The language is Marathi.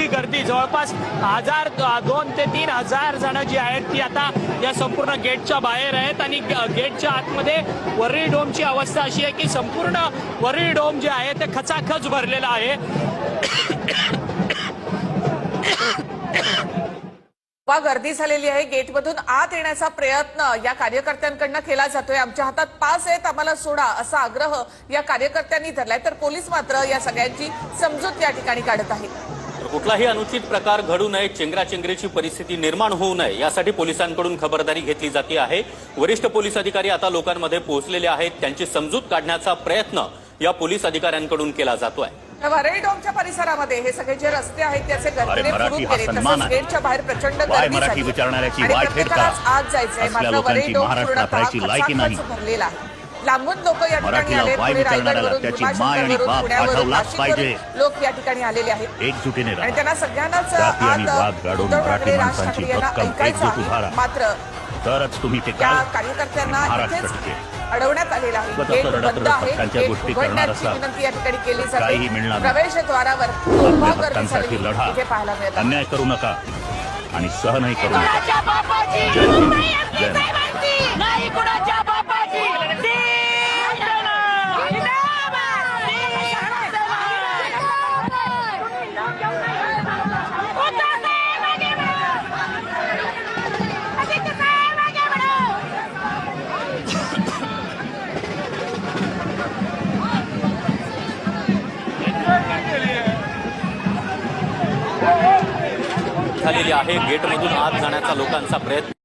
मोठी गर्दी. जवळपास हजार दोन ते तीन हजार जण जी आहेत ती आता या संपूर्ण गेटच्या बाहेर आहेत. आणि गेटच्या आतमध्ये वरळी डोमची अवस्था अशी आहे की संपूर्ण वरळी डोम जे आहे ते खचाखच भरलेलं आहे. गर्दी झालेली आहे. गेटमधून आत येण्याचा प्रयत्न या कार्यकर्त्यांकडनं केला जातोय. आमच्या हातात पास आहेत. आम्हाला सोडा असा आग्रह या कार्यकर्त्यांनी धरलाय. तर पोलीस मात्र या सगळ्यांची समजूत या ठिकाणी काढत आहेत. कुठलाही अनुचित प्रकार घडू नये चेंगराचेंगरीची परिस्थिती निर्माण होऊ नये यासाठी पोलिसांकडून खबरदारी घेतली जाते आहे वरिष्ठ पोलीस अधिकारी आता लोकांमध्ये पोहोचलेले आहेत त्यांची समजूत काढण्याचा प्रयत्न या पोलीस अधिकाऱ्यांकडून केला जातोय वरळी डोमच्या परिसरामध्ये हे सगळे जे रस्ते आहेत त्याचे हा तसंच. गेटच्या बाहेर प्रचंड गर्दी झाली. आणि प्रत्येकालाच जायचंय मात्र पूर्णतः नाही. खचाखच भरलेला आहे लांबून लोक या ठिकाणी आले पुणे रायगडवरून पुण्यावरून नाशिकवरून. लोक या ठिकाणी आलेले आहेत एकजुटीने आणि त्यांना सगळ्यांनाच आज उद्धव ठाकरे राज ठाकरे यांना ऐकायचं आहे. मात्र तरच तुम्ही ते कार्यकर्त्यांना इथेच. अडवण्यात आलेला आहे गेट बंद गेट उघडण्याची. विनंती या ठिकाणी केली जाते. प्रवेशद्वारावर लढा इथे पाहायला मिळत. अन्याय करू नका आणि सहनही करू नका जय झालेली आहे. गेटमधून आत जाण्याचा लोकांचा प्रयत्न